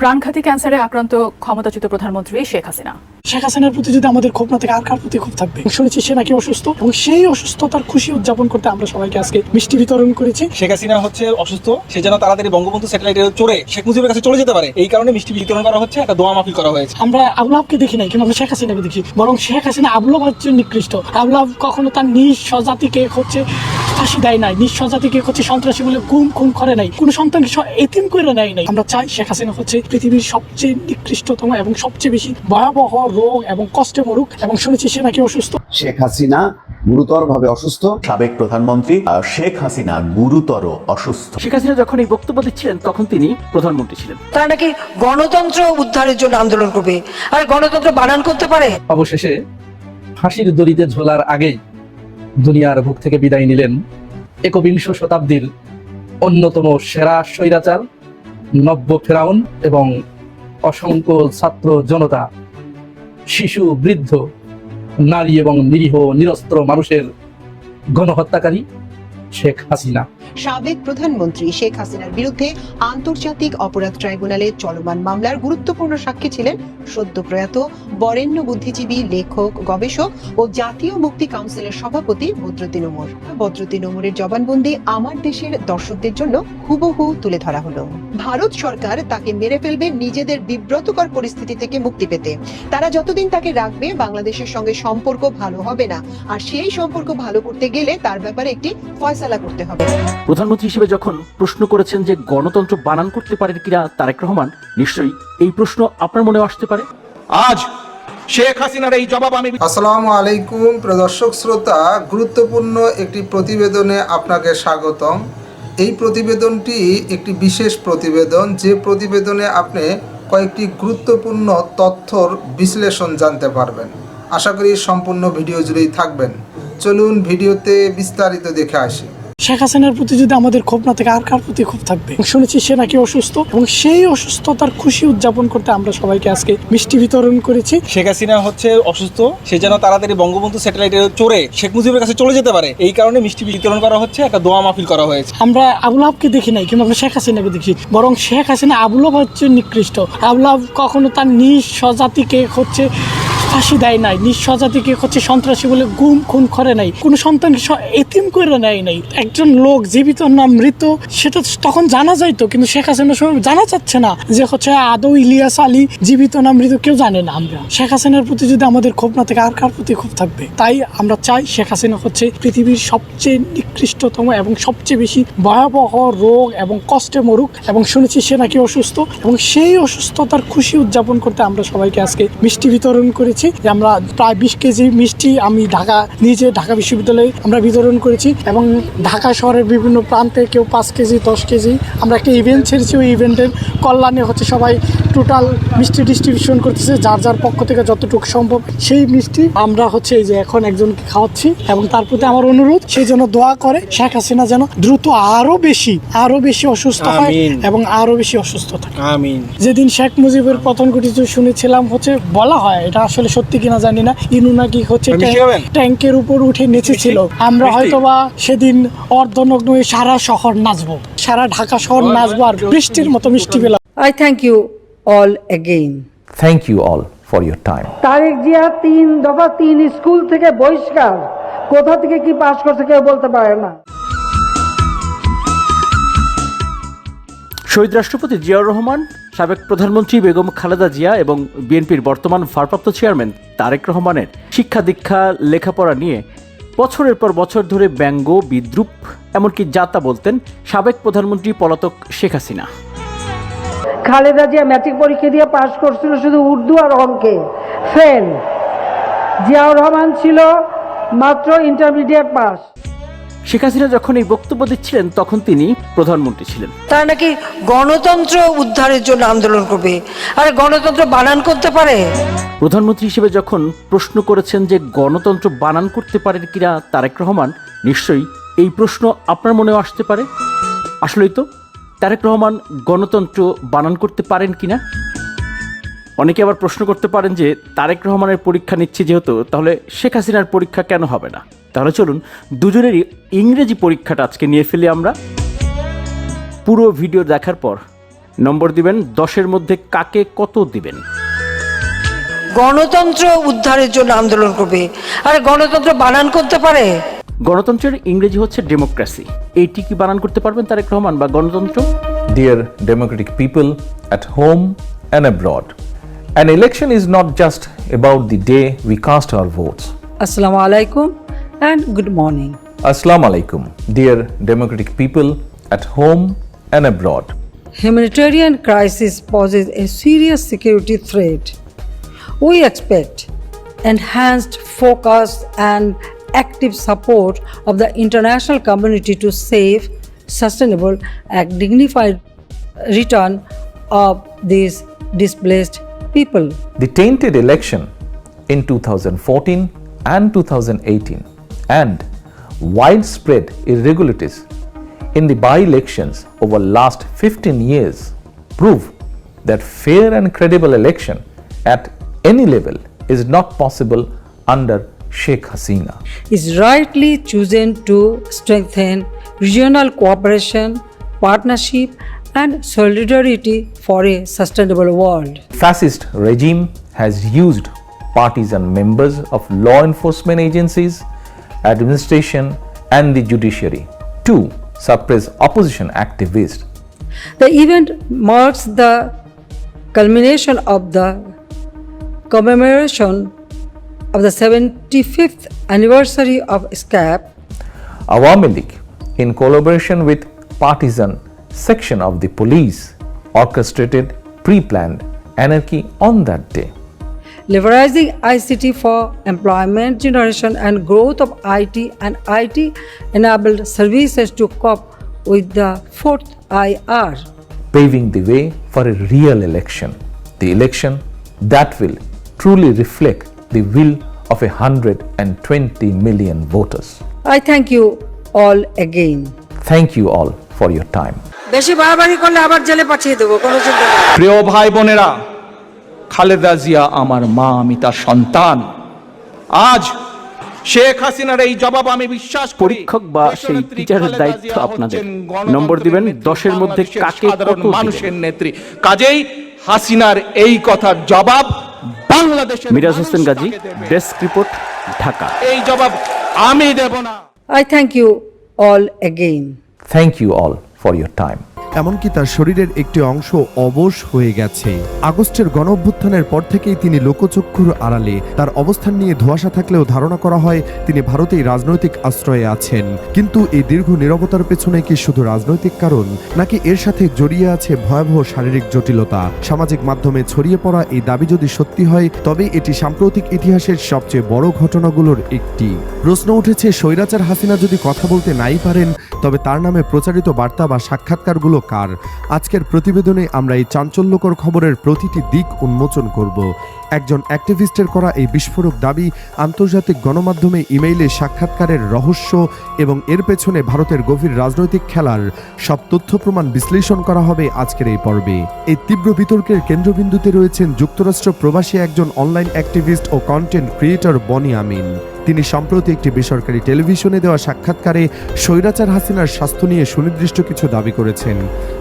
প্রাণঘাতী ক্যান্সারে আক্রান্ত ক্ষমতাচ্যুত প্রধানমন্ত্রী শেখ হাসিনা। শেখ হাসিনার প্রতি যদি আমাদের ক্ষোভ না থাকে আর কার প্রতি ক্ষোভ থাকবে? শুনেছি সে নাকি অসুস্থ এবং সেই অসুস্থতার খুশি উদযাপন করতে আমরা সবাইকে আজকে মিষ্টি বিতরণ করেছি। শেখ হাসিনা হচ্ছে অসুস্থ সে যেন তাড়াতাড়ি বঙ্গবন্ধু স্যাটেলাইটে চড়ে শেখ মুজিবের কাছে চলে যেতে পারে। এই কারণে মিষ্টি বিতরণ করা হচ্ছে একটা দোয়া মাহফিল করা হয়েছে। আমরা আবুলাভকে দেখি নাই কিন্তু আমরা শেখ হাসিনাকে দেখি। বরং শেখ হাসিনা আবুলাভ হচ্ছে নিকৃষ্ট। আবুলাভ কখনো তার নিজ স্বজাতিকে হচ্ছে ফাঁসি দেয় নাই নিজ স্বজাতিকে হচ্ছে সন্ত্রাসী বলে গুম খুন করে নাই কোনো সন্তানকে এতিম করে নেয় নাই। আমরা চাই শেখ হাসিনা হচ্ছে পৃথিবীর সবচেয়ে নিকৃষ্টতম এবং সবচেয়ে বেশি ভয়াবহ রোগ এবং কষ্টে মরুক এবং শুনেছি সে নাকি অসুস্থ। শেখ হাসিনা গুরুতরভাবে অসুস্থ। সাবেক প্রধানমন্ত্রী শেখ হাসিনা গুরুতর অসুস্থ। শেখ হাসিনা যখন এই বক্তব্য দিচ্ছিলেন তখন তিনি প্রধানমন্ত্রী ছিলেন। তারা নাকি গণতন্ত্র উদ্ধারের জন্য আন্দোলন করবে আর গণতন্ত্র বানান করতে পারে? অবশেষে ফাঁসির দড়িতে ঝোলার আগেই দুনিয়ার বুক থেকে বিদায় নিলেন একবিংশ শতাব্দীর অন্যতম সেরা স্বৈরাচার নব্য ফেরাউন এবং অসংখ্য ছাত্র জনতা। শিশু বৃদ্ধ নারী এবং নিরীহ নিরস্ত্র মানুষের গণহত্যাকারী শেখ হাসিনা। সাবেক প্রধানমন্ত্রী শেখ হাসিনার বিরুদ্ধে আন্তর্জাতিক অপরাধ ট্রাইব্যুনালে চলমান মামলার গুরুত্বপূর্ণ সাক্ষী ছিলেন সদ্য প্রয়াত বরেণ্য বুদ্ধিজীবী লেখক, গবেষক ও জাতীয় মুক্তি কাউন্সিলের সভাপতি বদ্রুদ্দিন ওমর বদ্রুদ্দিন ওমরের জবানবন্দি আমার দেশের দর্শকদের জন্য হুবহু তুলে ধরা হলো। ভারত সরকার তাকে মেরে ফেলবে নিজেদের বিব্রতকর পরিস্থিতি থেকে মুক্তি পেতে। তারা যতদিন তাকে রাখবে, বাংলাদেশের সঙ্গে সম্পর্ক ভালো হবে না। আর সেই সম্পর্ক ভালো করতে গেলে তার ব্যাপারে একটি ফয়সালা করতে হবে। প্রধানমন্ত্রী হিসেবে যখন প্রশ্ন করেছেন যে গণতন্ত্র বানান করতে পারেন কিনা তারেক রহমান নিশ্চয়ই এই প্রশ্ন আপনার মনে আসতে পারে। আজ শেখ হাসিনার এই জবাব আমি আসসালামু আলাইকুম প্রদর্শক শ্রোতা। গুরুত্বপূর্ণ একটি প্রতিবেদনে আপনাকে স্বাগতম। এই প্রতিবেদনটি একটি বিশেষ প্রতিবেদন। যে প্রতিবেদনে আপনি কয়েকটি গুরুত্বপূর্ণ তথ্যর বিশ্লেষণ জানতে পারবেন। আশা করি সম্পূর্ণ ভিডিও জুড়েই থাকবেন। চলুন ভিডিওতে বিস্তারিত দেখে আসি। শেখ হাসিনার প্রতি যদি আমাদের ক্ষোভ না থাকে আর কার প্রতি ক্ষোভ থাকবে? শুনেছি সে নাকি অসুস্থ এবং সেই অসুস্থতার খুশি উদযাপন করতে আমরা সবাইকে আজকে মিষ্টি বিতরণ করেছি। শেখ হাসিনা হচ্ছে অসুস্থ সে যেন তাড়াতাড়ি বঙ্গবন্ধু স্যাটেলাইটে চড়ে শেখ মুজিবের কাছে চলে যেতে পারে। এই কারণে মিষ্টি বিতরণ করা হচ্ছে একটা দোয়া মাহফিল করা হয়েছে। আমরা আবুল আবুলাভকে দেখি নাই কিন্তু আমরা শেখ হাসিনাকে দেখি বরং শেখ হাসিনা আবুলাভ হচ্ছে নিকৃষ্ট। আবুলাভ কখনো তার নিজ স্বজাতিকে হচ্ছে ফাঁসি দেয় নাই, নিজ স্বজাতিকে হচ্ছে সন্ত্রাসী বলে গুম খুন করে নাই, কোনো সন্তানকে এতিম করে নেয় নাই। একজন লোক জীবিত না মৃত, সেটা তখন জানা যাইতো, কিন্তু শেখ হাসিনার সময় জানা যাচ্ছে না যে হচ্ছে আদৌ ইলিয়াস আলী জীবিত না মৃত কেউ জানে না আমরা। শেখ হাসিনার প্রতি যদি আমাদের ক্ষোভ না থাকে, আর কার প্রতি ক্ষোভ থাকবে? তাই আমরা চাই শেখ হাসিনা হচ্ছে পৃথিবীর সবচেয়ে নিকৃষ্টতম এবং সবচেয়ে বেশি ভয়াবহ রোগ এবং কষ্টে মরুক। এবং শুনেছি সে নাকি অসুস্থ। এবং সেই অসুস্থতার খুশি উদযাপন করতে আমরা সবাইকে আজকে মিষ্টি বিতরণ করেছি। যে আমরা প্রায় বিশ কেজি মিষ্টি আমি ঢাকা নিজে ঢাকা বিশ্ববিদ্যালয়ে আমরা বিতরণ করেছি এবং ঢাকা শহরের বিভিন্ন প্রান্তে কেউ পাঁচ কেজি দশ কেজি আমরা একটা ইভেন্ট ছেড়েছি ওই ইভেন্টের কল্যাণে হচ্ছে সবাই টোটাল মিষ্টি ডিস্ট্রিবিউশন করতেছে যার যার পক্ষ থেকে যতটুকু সম্ভব সেই মিষ্টি আমরা হচ্ছে এই যে এখন একজনকে খাওয়াচ্ছি এবং তার প্রতি আমার অনুরোধ সেই জন্য দোয়া করে শেখ হাসিনা যেন দ্রুত আরও বেশি আরও বেশি অসুস্থ হয় এবং আরও বেশি অসুস্থ থাকে। যেদিন শেখ মুজিবের পতন ঘটেছে শুনেছিলাম হচ্ছে বলা হয় এটা আসলে সত্যি কিনা জানি না। ইনু নাকি হচ্ছে ট্যাঙ্কের উপর উঠে নেচেছিল। আমরা? হয়তো বা সেদিন অর্ধনগ্ন সারা শহর নাচবো। সারা ঢাকা শহর নাচবো আর বৃষ্টির মতো মিষ্টি পেলাম I thank you all again thank you all for your time Tarique Zia তিন দফা তিন স্কুল থেকে বহিষ্কার। কোথা থেকে কি পাশ করছে কেউ বলতে পারে না। শহীদ রাষ্ট্রপতি জিয়াউর রহমান সাবেক প্রধানমন্ত্রী বেগম খালেদা জিয়া এবং বিএনপির বর্তমান ভারপ্রাপ্ত চেয়ারম্যান তারেক রহমানের শিক্ষা দীক্ষা, লেখাপড়া নিয়ে বছরের পর বছর ধরে ব্যঙ্গ, বিদ্রুপ, এমনকি যাতা বলতেন সাবেক প্রধানমন্ত্রী পলাতক শেখ হাসিনা। খালেদা জিয়া ম্যাট্রিক পরীক্ষা দিয়ে পাশ করছিল শুধু উর্দু আর অঙ্কে। ফেল। জিয়াউর রহমান ছিল মাত্র ইন্টারমিডিয়েট পাস শেখ হাসিনা যখন এই বক্তব্য দিচ্ছিলেন তখন তিনি প্রধানমন্ত্রী ছিলেন। তারা নাকি গণতন্ত্র উদ্ধারের জন্য আন্দোলন করবে। আর গণতন্ত্র বানান করতে পারে? প্রধানমন্ত্রী হিসেবে যখন প্রশ্ন করেছেন যে গণতন্ত্র বানান করতে পারেন কিনা তারেক রহমান নিশ্চয়ই এই প্রশ্ন আপনার মনেও আসতে পারে। আসলেই তো তারেক রহমান গণতন্ত্র বানান করতে পারেন কিনা? অনেকে আবার প্রশ্ন করতে পারেন যে তারেক রহমানের পরীক্ষা নিচ্ছে যেহেতু তাহলে শেখ হাসিনার পরীক্ষা কেন হবে না? তাহলে চলুন দুজনেরই ইংরেজি পরীক্ষাটা আজকে নিয়ে ফেলি আমরা। পুরো ভিডিও দেখার পর নম্বর দিবেন দশের মধ্যে কাকে কত দিবেন? গণতন্ত্র উদ্ধারের জন্য আন্দোলন করবে। আরে গণতন্ত্র বানান করতে পারে? গণতন্ত্রের ইংরেজি হচ্ছে ডেমোক্রেসি। এইটি কি বানান করতে পারবেন তারেক রহমান বা গণতন্ত্র? Dear democratic people at home and abroad, an election is not just about the day we cast our votes. আসসালামু আলাইকুম and good morning. Assalamu alaikum, dear democratic people at home and abroad. Humanitarian crisis poses a serious security threat. We expect enhanced focus and active support of the international community to save, sustainable, and dignified return of these displaced people. The tainted election in 2014 and 2018 and widespread irregularities in the by-elections over last 15 years prove that fair and credible election at any level is not possible under Sheikh Hasina. is rightly chosen to strengthen regional cooperation, partnership, and solidarity for a sustainable world. Fascist regime has used partisan members of law enforcement agencies, administration and the judiciary. To suppress opposition activists The event marks the culmination of the commemoration of the 75th anniversary of SCAP. Awami League, in collaboration with partisan section of the police, orchestrated pre-planned anarchy on that day. Leveraging ICT for employment generation and growth of IT and IT enabled services to cope with the fourth IR. paving the way for a real election, the election that will truly reflect the will of a 120 million voters. I thank you all again. Thank you all for your time. বেশি বাড়াবাড়ি করলে আবার জেলে পাঠিয়ে দেবো কোনো চিন্তা প্রিয় ভাই বোনেরা খালেদা জিয়া আমার মা আমি তার সন্তান। আজ শেখ হাসিনার এই জবাব আমি বিশ্বাস করি। পরীক্ষক বা সেই টিচারের দায়িত্ব আপনাদের। নম্বর দিবেন দশের মধ্যে কাকে কত মানুষের নেত্রী। কাজেই হাসিনার এই কথার জবাব বাংলাদেশের মিরাজ হোসেন গাজী ডেস্ক রিপোর্ট ঢাকা। এই জবাব আমি দেব না। I thank you all again. Thank you all for your time. এমনকি তার শরীরের একটি অংশ অবশ হয়ে গেছে। আগস্টের গণ অভ্যুত্থানের পর থেকেই তিনি লোকচক্ষুর আড়ালে। তার অবস্থান নিয়ে ধোঁয়াশা থাকলেও ধারণা করা হয়, তিনি ভারতেই রাজনৈতিক আশ্রয়ে আছেন। কিন্তু এই দীর্ঘ নিরবতার পেছনে কি শুধু রাজনৈতিক কারণ, নাকি এর সাথে জড়িয়ে আছে ভয়াবহ শারীরিক জটিলতা? সামাজিক মাধ্যমে ছড়িয়ে পড়া এই দাবি যদি সত্যি হয় তবে এটি সাম্প্রতিক ইতিহাসের সবচেয়ে বড় ঘটনাগুলোর একটি। প্রশ্ন উঠেছে, স্বৈরাচার হাসিনা যদি কথা বলতে নাই পারেন, তবে তার নামে প্রচারিত বার্তা বা সাক্ষাৎকারগুলো কার আজকের প্রতিবেদনে আমরা এই চাঞ্চল্যকর খবরের প্রতিটি দিক উন্মোচন করব। একজন অ্যাক্টিভিস্টের করা এই বিস্ফোরক দাবি আন্তর্জাতিক গণমাধ্যমে ইমেইলে সাক্ষাৎকারের রহস্য এবং এর পেছনে ভারতের গভীর রাজনৈতিক খেলার সব তথ্য প্রমাণ বিশ্লেষণ করা হবে আজকের এই পর্বে। এই তীব্র বিতর্কের কেন্দ্রবিন্দুতে রয়েছেন যুক্তরাষ্ট্র প্রবাসী একজন অনলাইন অ্যাক্টিভিস্ট ও কন্টেন্ট ক্রিয়েটর বনি আমিন। তিনি সম্প্রতি একটি বেসরকারি টেলিভিশনে দেওয়া সাক্ষাৎকারে স্বৈরাচার হাসিনার স্বাস্থ্য নিয়ে সুনির্দিষ্ট কিছু দাবি করেছেন,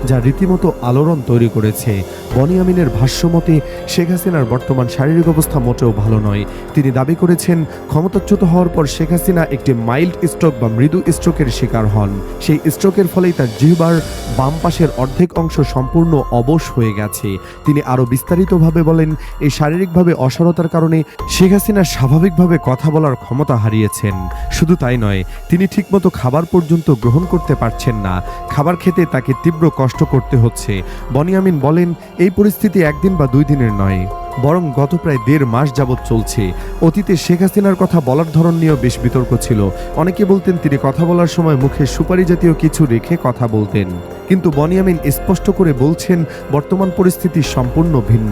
যা রীতিমতো আলোড়ন তৈরি করেছে। বনি আমিনের ভাষ্যমতে শেখ হাসিনার বর্তমান শারীরিক অবস্থা মোটেও ভালো নয়। তিনি দাবি করেছেন, ক্ষমতাচ্যুত হওয়ার পর শেখ হাসিনা একটি মাইল্ড স্ট্রোক বা মৃদু স্ট্রোকের শিকার হন। সেই স্ট্রোকের ফলেই তার জিহ্বার বাম পাশের অর্ধেক অংশ সম্পূর্ণ অবশ হয়ে গেছে। তিনি আরও বিস্তারিতভাবে বলেন, এই শারীরিকভাবে অসারতার কারণে শেখ হাসিনা স্বাভাবিকভাবে কথা বলার ক্ষমতা হারিয়েছেন। শুধু তাই নয়, তিনি ঠিকমতো খাবার পর্যন্ত গ্রহণ করতে পারছেন না। খাবার খেতে তাকে তীব্র কষ্ট করতে হচ্ছে। বনিয়ামিন বলেন, এই পরিস্থিতি একদিন বা দুই দিনের নয়। বরং গত প্রায় দেড় মাস যাবৎ চলছে। অতীতে শেখ হাসিনার কথা বলার ধরন নিয়েও বেশ বিতর্ক ছিল। অনেকে বলতেন, তিনি কথা বলার সময় মুখে সুপারি জাতীয় কিছু রেখে কথা বলতেন। কিন্তু বনিয়ামিন স্পষ্ট করে বলছেন, বর্তমান পরিস্থিতি সম্পূর্ণ ভিন্ন।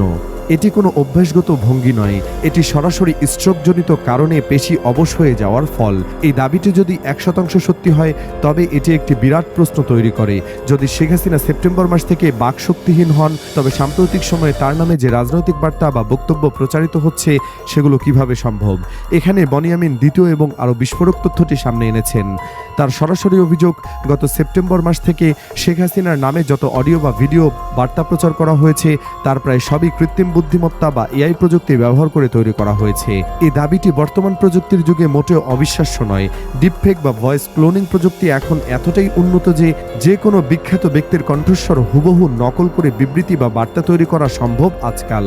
এটি কোনো অভ্যাসগত ভঙ্গি নয়, এটি সরাসরি স্ট্রোকজনিত কারণে পেশি অবশ হয়ে যাওয়ার ফল। এই দাবিটি যদি এক শতাংশ সত্যি হয়, তবে এটি একটি বিরাট প্রশ্ন তৈরি করে। যদি শেখ হাসিনা সেপ্টেম্বর মাস থেকে বাকশক্তিহীন হন, তবে সাম্প্রতিক সময়ে তার নামে যে রাজনৈতিক বার্তা বা বক্তব্য প্রচারিত হচ্ছে, সেগুলো কীভাবে সম্ভব? এখানে বনিয়ামিন দ্বিতীয় এবং আরও বিস্ফোরক তথ্যটি সামনে এনেছেন। তার সরাসরি অভিযোগ, গত সেপ্টেম্বর মাস থেকে শেখ হাসিনার নামে যত অডিও বা ভিডিও বার্তা প্রচার করা হয়েছে, তার প্রায় সবই কৃত্রিম বুদ্ধিমত্তা বা এআই প্রযুক্তি ব্যবহার করে তৈরি করা হয়েছে। এই দাবিটি বর্তমান প্রযুক্তির যুগে মোটেও অবিশ্বাস্য নয়। ডিপফেক বা ভয়েস ক্লোনিং প্রযুক্তি এখন এতটাই উন্নত যে যে কোনো বিখ্যাত ব্যক্তির কণ্ঠস্বর হুবহু নকল করে বিবৃতি বা বার্তা তৈরি করা সম্ভব আজকাল।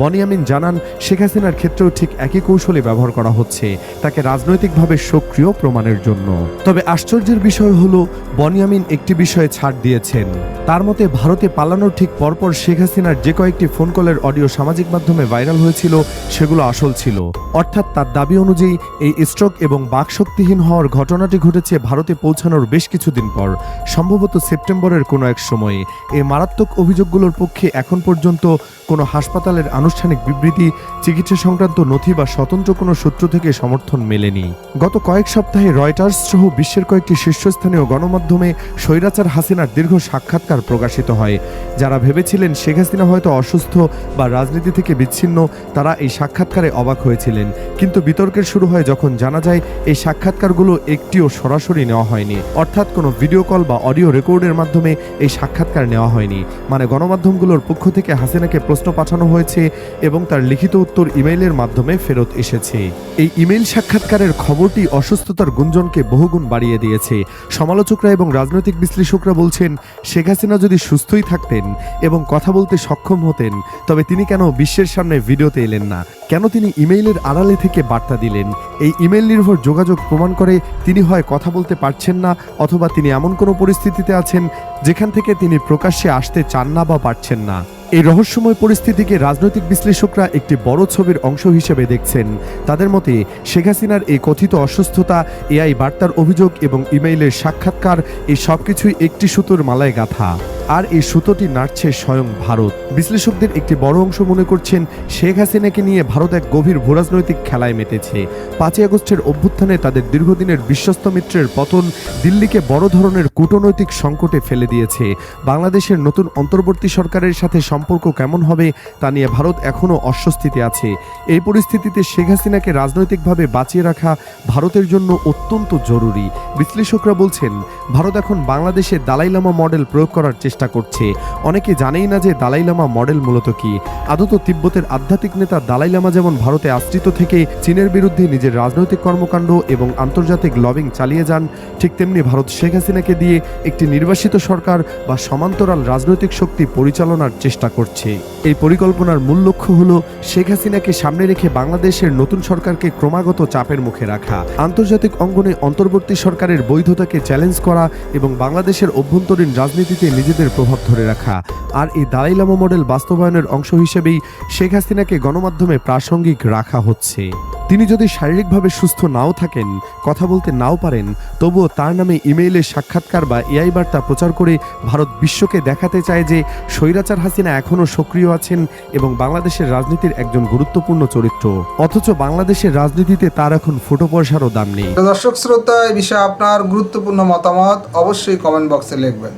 বনিয়ামিন জানান, শেখ হাসিনার ক্ষেত্রেও ঠিক একই কৌশলে ব্যবহার করা হচ্ছে। তাকে রাজনৈতিকভাবে সক্রিয় প্রমাণের জন্য। তবে আশ্চর্যের বিষয় হলো বনিয়ামিন একটি বিষয়ে ছাড় দিয়েছেন। তার মতে, ভারতে পালানোর ঠিক পরপর শেখ হাসিনার যে কয়েকটি ফোন কলের অডিও সামাজিক মাধ্যমে ভাইরাল হয়েছিল, সেগুলো আসল ছিল। অর্থাৎ তার দাবি অনুযায়ী, এই স্ট্রোক এবং বাকশক্তিহীন হওয়ার ঘটনাটি ঘটেছে ভারতে পৌঁছানোর বেশ কিছুদিন পর, সম্ভবত সেপ্টেম্বরের কোনো এক সময়ে। এই মারাত্মক অভিযোগগুলোর পক্ষে এখন পর্যন্ত কোনো হাসপাতালের আনুষ্ঠানিক বিবৃতি, চিকিৎসা সংক্রান্ত নথি বা স্বতন্ত্র কোনো সূত্র থেকে সমর্থন মেলেনি। গত কয়েক সপ্তাহে রয়টার্স সহ বিশ্বের কয়েকটি শীর্ষস্থানীয় গণমাধ্যমে স্বৈরাচার হাসিনার দীর্ঘ সাক্ষাৎকার প্রকাশিত হয়। যারা ভেবেছিলেন শেখ হাসিনা হয়তো অসুস্থ বা রাজনীতি থেকে বিচ্ছিন্ন, তারা এই সাক্ষাৎকারে অবাক হয়েছিলেন। কিন্তু বিতর্কের শুরু হয় যখন জানা যায়, এই সাক্ষাৎকারগুলো একটিও সরাসরি নেওয়া হয়নি। অর্থাৎ কোনো ভিডিও কল বা অডিও রেকর্ডের মাধ্যমে এই সাক্ষাৎকার নেওয়া হয়নি। মানে গণমাধ্যমগুলোর পক্ষ থেকে হাসিনাকে প্রশ্ন পাঠানো হয়েছে এবং তার লিখিত উত্তর ইমেইলের মাধ্যমে ফেরত এসেছে। এই ইমেইল সাক্ষাৎকারের খবরটি অসুস্থতার গুঞ্জনকে বহুগুণ বাড়িয়ে দিয়েছে। সমালোচকরা এবং রাজনৈতিক বিশ্লেষকরা বলছেন শেখ হাসিনা যদি সুস্থই থাকতেন এবং কথা বলতে সক্ষম হতেন, তবে তিনি কেন বিশ্বের সামনে ভিডিওতে এলেন না? কেন তিনি ইমেইলের আড়ালে থেকে বার্তা দিলেন? এই ইমেইল নির্ভর যোগাযোগ প্রমাণ করে তিনি হয় কথা বলতে পারছেন না অথবা তিনি এমন কোনো পরিস্থিতিতে আছেন যেখান থেকে তিনি প্রকাশ্যে আসতে চান না বা পারছেন না। এই রহস্যময় পরিস্থিতিকে রাজনৈতিক বিশ্লেষকরা একটি বড় ছবির অংশ হিসেবে দেখছেন। তাদের মতে, শেখ হাসিনার এই কথিত অসুস্থতা, এআই বার্তার অভিযোগ এবং ইমেইলের সাক্ষাৎকার, এই সবকিছুই একটি সুতোর মালায় গাথা আর এই সুতোটি নাড়ছে স্বয়ং ভারত। বিশ্লেষকদের একটি বড় অংশ মনে করছেন, শেখ হাসিনাকে নিয়ে ভারত এক গভীর ভূরাজনৈতিক খেলায় মেতেছে। পাঁচই আগস্টের অভ্যুত্থানে তাদের দীর্ঘদিনের বিশ্বস্ত মিত্রের পতন দিল্লিকে বড় ধরনের কূটনৈতিক সংকটে ফেলে দিয়েছে। বাংলাদেশের নতুন অন্তর্বর্তী সরকারের সাথে সম্পর্ক কেমন হবে তা নিয়ে ভারত এখনও অস্বস্তিতে আছে। এই পরিস্থিতিতে শেখ হাসিনাকে রাজনৈতিকভাবে বাঁচিয়ে রাখা ভারতের জন্য অত্যন্ত জরুরি। বিশ্লেষকরা বলছেন, ভারত এখন বাংলাদেশে দালাই লামা মডেল প্রয়োগ করার চেষ্টা করছে। অনেকে জানেই না যে দালাই লামা মডেল মূলত কি। আদত তিব্বতের আধ্যাত্মিক নেতা দালাই লামা যেমন ভারতে আশ্রিত থেকে চীনের বিরুদ্ধে নিজের রাজনৈতিক কর্মকাণ্ড এবং আন্তর্জাতিক লবিং চালিয়ে যান, ঠিক তেমনি ভারত শেখ হাসিনাকে দিয়ে একটি নির্বাসিত সরকার বা সমান্তরাল রাজনৈতিক শক্তি পরিচালনার চেষ্টা করছে। এই পরিকল্পনার মূল লক্ষ্য হল শেখ হাসিনাকে সামনে রেখে বাংলাদেশের নতুন সরকারকে ক্রমাগত চাপের মুখে রাখা। আন্তর্জাতিক অঙ্গনে অন্তর্বর্তী সরকারের বৈধতাকে চ্যালেঞ্জ করা এবং বাংলাদেশের অভ্যন্তরীণ রাজনীতিতে নিজেদের প্রভাব ধরে রাখা। আর এই দালাই লামা মডেল বাস্তবায়নের অংশ হিসেবেই শেখ হাসিনাকে গণমাধ্যমে প্রাসঙ্গিক রাখা হচ্ছে। তিনি যদি শারীরিকভাবে সুস্থ নাও থাকেন, কথা বলতে নাও পারেন, তবুও তার নামে ইমেইলে সাক্ষাৎকার বা এআই বার্তা প্রচার করে ভারত বিশ্বকে দেখাতে চায় যে স্বৈরাচার হাসিনা এখনও সক্রিয় আছেন এবং বাংলাদেশের রাজনীতির একজন গুরুত্বপূর্ণ চরিত্র। অথচ বাংলাদেশের রাজনীতিতে তার এখন ফুটো পয়সারও দাম নেই। দর্শক শ্রোতা এই বিষয়ে আপনার গুরুত্বপূর্ণ মতামত অবশ্যই কমেন্ট বক্সে লিখবেন।